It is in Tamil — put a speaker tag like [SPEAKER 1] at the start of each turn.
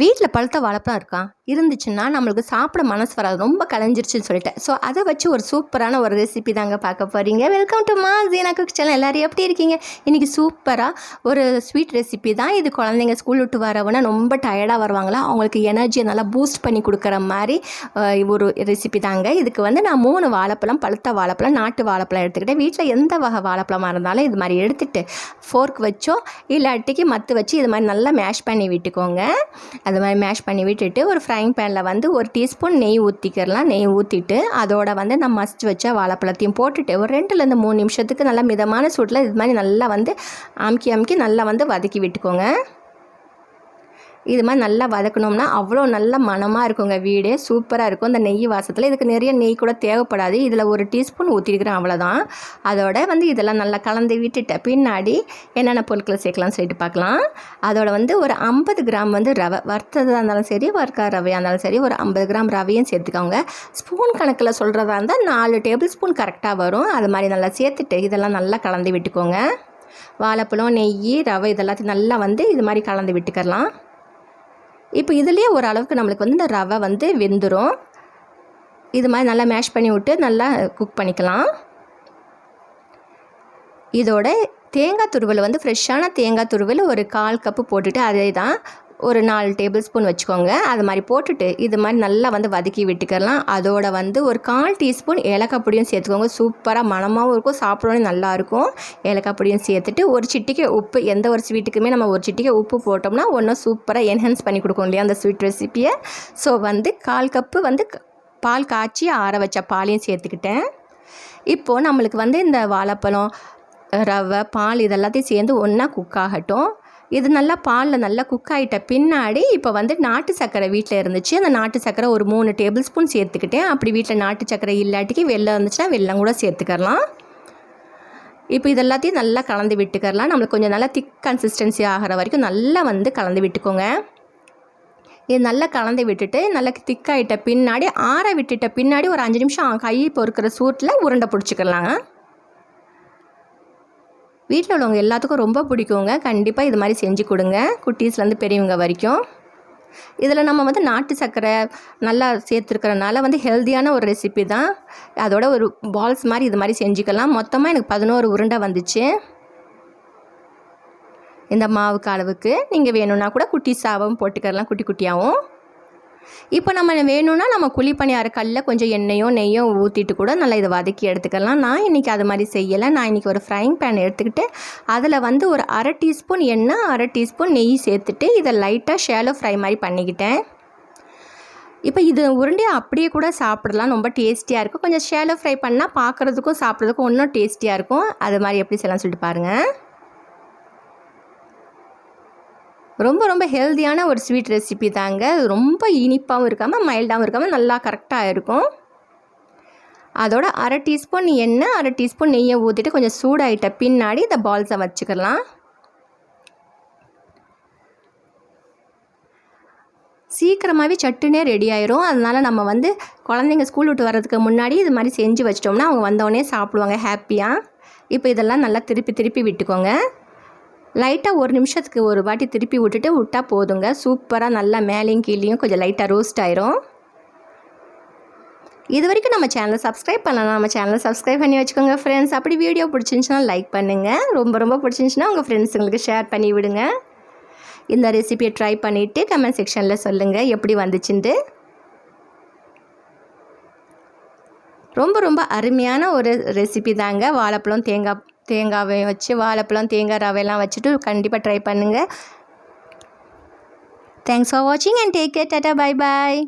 [SPEAKER 1] வீட்டில் பழுத்த வாழைப்பழம் இருக்கா? இருந்துச்சுன்னா நம்மளுக்கு சாப்பிட மனசு வராது. ரொம்ப கலைஞ்சிருச்சுன்னு சொல்லிட்டேன். ஸோ அதை வச்சு ஒரு சூப்பரான ஒரு ரெசிபி தாங்க பார்க்க போகிறீங்க வெல்கம் டு மா ஜீனா குக் சேனல் எல்லோரும் எப்படி இருக்கீங்க? இன்றைக்கி சூப்பராக ஒரு ஸ்வீட் ரெசிபி தான். இது குழந்தைங்க ஸ்கூல் விட்டு வரவுன்னா ரொம்ப டயர்டாக வருவாங்களா? அவங்களுக்கு எனர்ஜியை நல்லா பூஸ்ட் பண்ணி கொடுக்குற மாதிரி ஒரு ரெசிபி தாங்க. இதுக்கு வந்து நான் மூணு வாழைப்பழம் பழுத்த வாழைப்பழம் நாட்டு வாழைப்பழம் எடுத்துக்கிட்டேன். வீட்டில் எந்த வகை வாழைப்பழமாக இருந்தாலும் இது மாதிரி எடுத்துகிட்டு ஃபோர்க் வச்சோ இல்லாட்டிக்கு மத்து வச்சு இது மாதிரி நல்லா மேஷ் பண்ணி விட்டுக்கோங்க. அது மாதிரி மேஷ் பண்ணி விட்டுட்டு ஒரு ஃப்ரைங் பேனில் வந்து ஒரு டீஸ்பூன் நெய் ஊற்றிக்கிறலாம் நெய் ஊற்றிட்டு அதோட வந்து நம்ம மசிச்சு வச்ச வாழைப்பழத்தையும் போட்டுட்டு ஒரு ரெண்டுலேருந்து மூணு நிமிஷத்துக்கு நல்லா மிதமான சூட்டில் இது மாதிரி நல்லா வந்து அமுக்கி அமுக்கி நல்லா வந்து வதக்கி விட்டுக்கோங்க. இது மாதிரி நல்லா வதக்கணும்னா அவ்வளோ நல்ல மணமாக இருக்குங்க வீடே. சூப்பராக இருக்கும். இந்த நெய் வாசத்தில் இதுக்கு நிறைய நெய் கூட தேவைப்படாது. இதில் ஒரு டீஸ்பூன் ஊற்றிருக்கிறேன் அவ்வளோதான் அதோட வந்து இதெல்லாம் நல்லா கலந்து விட்டுட்ட பின்னாடி என்னென்ன பொருட்களை சேர்க்கலாம்னு சொல்லிட்டு பார்க்கலாம். அதோட வந்து ஒரு ஐம்பது கிராம் வந்து ரவை வறுத்ததாக இருந்தாலும் சரி வறுக்கா ரவையாக இருந்தாலும் சரி ஒரு ஐம்பது கிராம் ரவையும் சேர்த்துக்கோங்க. ஸ்பூன் கணக்கில் சொல்கிறதா இருந்தால் நாலு டேபிள் ஸ்பூன் கரெக்டாக வரும். அது மாதிரி நல்லா சேர்த்துட்டு இதெல்லாம் நல்லா கலந்து விட்டுக்கோங்க. வாழைப்பழம் நெய் ரவை இதெல்லாத்தையும் நல்லா வந்து இது மாதிரி கலந்து விட்டுக்கலாம். இப்போ இதுலேயே ஓரளவுக்கு நம்மளுக்கு வந்து இந்த ரவை வந்து வெந்துடும் இது மாதிரி நல்லா மேஷ் பண்ணி விட்டு நல்லா குக் பண்ணிக்கலாம். இதோட தேங்காய் துருவல் வந்து ஃப்ரெஷ்ஷான தேங்காய் துருவல் ஒரு கால் கப்பு போட்டுட்டு அதே தான் ஒரு நாலு டேபிள் ஸ்பூன் வச்சுக்கோங்க. அது மாதிரி போட்டுட்டு இது மாதிரி நல்லா வந்து வதக்கி விட்டுக்கலாம். அதோட வந்து ஒரு கால் டீஸ்பூன் ஏலக்காய் பொடியும் சேர்த்துக்கோங்க. சூப்பராக மணமாகவும் இருக்கும். சாப்பிடணும் நல்லாயிருக்கும். ஏலக்காய் பொடியும் சேர்த்துட்டு ஒரு சிட்டிக்கை உப்பு எந்த ஒரு ஸ்வீட்டுக்குமே நம்ம ஒரு சிட்டிக்கை உப்பு போட்டோம்னா ஒன்றும் சூப்பராக என்ஹான்ஸ் பண்ணி கொடுக்கும் இல்லையா அந்த ஸ்வீட் ரெசிப்பியை ஸோ வந்து கால் கப்பு வந்து பால் காய்ச்சி ஆற வச்ச பாலையும் சேர்த்துக்கிட்டேன். இப்போது நம்மளுக்கு வந்து இந்த வாழைப்பழம் ரவை பால் இதெல்லாத்தையும் சேர்ந்து ஒன்றா குக் ஆகட்டும். இது நல்லா பாலில் நல்லா குக் ஆகிட்ட பின்னாடி இப்போ வந்து நாட்டு சர்க்கரை வீட்டில் இருந்துச்சு. அந்த நாட்டு சர்க்கரை ஒரு மூணு டேபிள் ஸ்பூன் சேர்த்துக்கிட்டேன். அப்படி வீட்டில் நாட்டு சர்க்கரை இல்லாட்டிக்கு வெள்ளம் இருந்துச்சுன்னா வெள்ளம் கூட சேர்த்துக்கலாம். இப்போ இது எல்லாத்தையும் நல்லா கலந்து விட்டுக்கரலாம் நம்மளுக்கு கொஞ்சம் நல்லா திக் கன்சிஸ்டன்சி ஆகிற வரைக்கும் நல்லா வந்து கலந்து விட்டுக்கோங்க. இது நல்லா கலந்து விட்டுட்டு நல்லா திக்காயிட்ட பின்னாடி ஆற விட்டுட்ட பின்னாடி ஒரு அஞ்சு நிமிஷம் கை பொறுக்கிற சூட்டில் உருண்டை பிடிச்சிக்கலாங்க. வீட்டில் உள்ளவங்க எல்லாத்துக்கும் ரொம்ப பிடிக்குங்க. கண்டிப்பாக இது மாதிரி செஞ்சு கொடுங்க. குட்டீஸ்லேருந்து பெரியவங்க வரைக்கும். இதில் நம்ம வந்து நாட்டு சர்க்கரை நல்லா சேர்த்துருக்கறனால வந்து ஹெல்த்தியான ஒரு ரெசிபி தான். அதோட ஒரு பால்ஸ் மாதிரி இது மாதிரி செஞ்சுக்கலாம். மொத்தமாக எனக்கு பதினோரு உருண்டை வந்துச்சு. இந்த மாவுக்கு அளவுக்கு. நீங்கள் வேணும்னா கூட குட்டிஸாகவும் போட்டுக்கலாம் குட்டி குட்டியாகவும் இப்போ நம்ம வேணும்னா நம்ம குழி பணியார கல்லில் கொஞ்சம் எண்ணெயோ நெய்யோ ஊற்றிட்டு கூட நல்லா இதை வதக்கி எடுத்துக்கலாம். நான் இன்றைக்கி அது மாதிரி செய்யலை. நான் இன்றைக்கி ஒரு ஃப்ரைங் பேன் எடுத்துக்கிட்டு அதில் வந்து ஒரு அரை டீஸ்பூன் எண்ணெய் அரை டீஸ்பூன் நெய் சேர்த்துட்டு இதை லைட்டாக ஷேலோ ஃப்ரை மாதிரி பண்ணிக்கிட்டேன். இப்போ இது உருண்டையை அப்படியே கூட சாப்பிடலாம். ரொம்ப டேஸ்டியாக இருக்கும். கொஞ்சம் ஷேலோ ஃப்ரை பண்ணால் பார்க்குறதுக்கும் சாப்பிட்றதுக்கும் இன்னும் டேஸ்டியாக இருக்கும். அது மாதிரி எப்படி செய்யலாம்னு சொல்லிட்டு பாருங்கள் ரொம்ப ரொம்ப ஹெல்த்தியான ஒரு ஸ்வீட் ரெசிபி தாங்க. ரொம்ப இனிப்பாகவும் இருக்காமல் மைல்டாகவும் இருக்காமல் நல்லா கரெக்டாக இருக்கும். அதோட அரை டீஸ்பூன் எண்ணெய் அரை டீஸ்பூன் நெய்யை ஊற்றிட்டு கொஞ்சம் சூடாகிட்ட பின்னாடி இந்த பால்ஸை வச்சுக்கலாம். சீக்கிரமாகவே சட்டுனே ரெடி ஆயிரும். அதனால் நம்ம வந்து குழந்தைங்க ஸ்கூல் விட்டு வர்றதுக்கு முன்னாடி இது மாதிரி செஞ்சு வச்சிட்டோம்னா அவங்க வந்தோடனே சாப்பிடுவாங்க ஹாப்பியாக இப்போ இதெல்லாம் நல்லா திருப்பி திருப்பி விட்டுக்கோங்க. லைட்டாக ஒரு நிமிஷத்துக்கு ஒரு வாட்டி திருப்பி விட்டுட்டு விட்டா போதுங்க. சூப்பராக நல்லா மேலேயும் கீழேயும் கொஞ்சம் லைட்டாக ரோஸ்ட் ஆயிரும். இது வரைக்கும் நம்ம சேனலை சப்ஸ்கிரைப் பண்ணலாம் நம்ம சேனலை சப்ஸ்கிரைப் பண்ணி வச்சுக்கோங்க ஃப்ரெண்ட்ஸ் அப்படி வீடியோ பிடிச்சிருந்துச்சுன்னா லைக் பண்ணுங்கள் ரொம்ப ரொம்ப பிடிச்சிருந்துச்சுன்னா உங்கள் ஃப்ரெண்ட்ஸுங்களுக்கு ஷேர் பண்ணி விடுங்க. இந்த ரெசிபியை ட்ரை பண்ணிவிட்டு கமெண்ட் செக்ஷனில் சொல்லுங்கள் எப்படி வந்துச்சுன்ட்டு. ரொம்ப ரொம்ப அருமையான ஒரு ரெசிபி தாங்க. வாழைப்பழம் தேங்காய் தேங்காவை வச்சு வாழைப்பழம் தேங்காய் ரவையெல்லாம் வச்சுட்டு கண்டிப்பாக ட்ரை பண்ணுங்கள் தேங்க்ஸ் ஃபார் வாட்சிங் and take care tata bye bye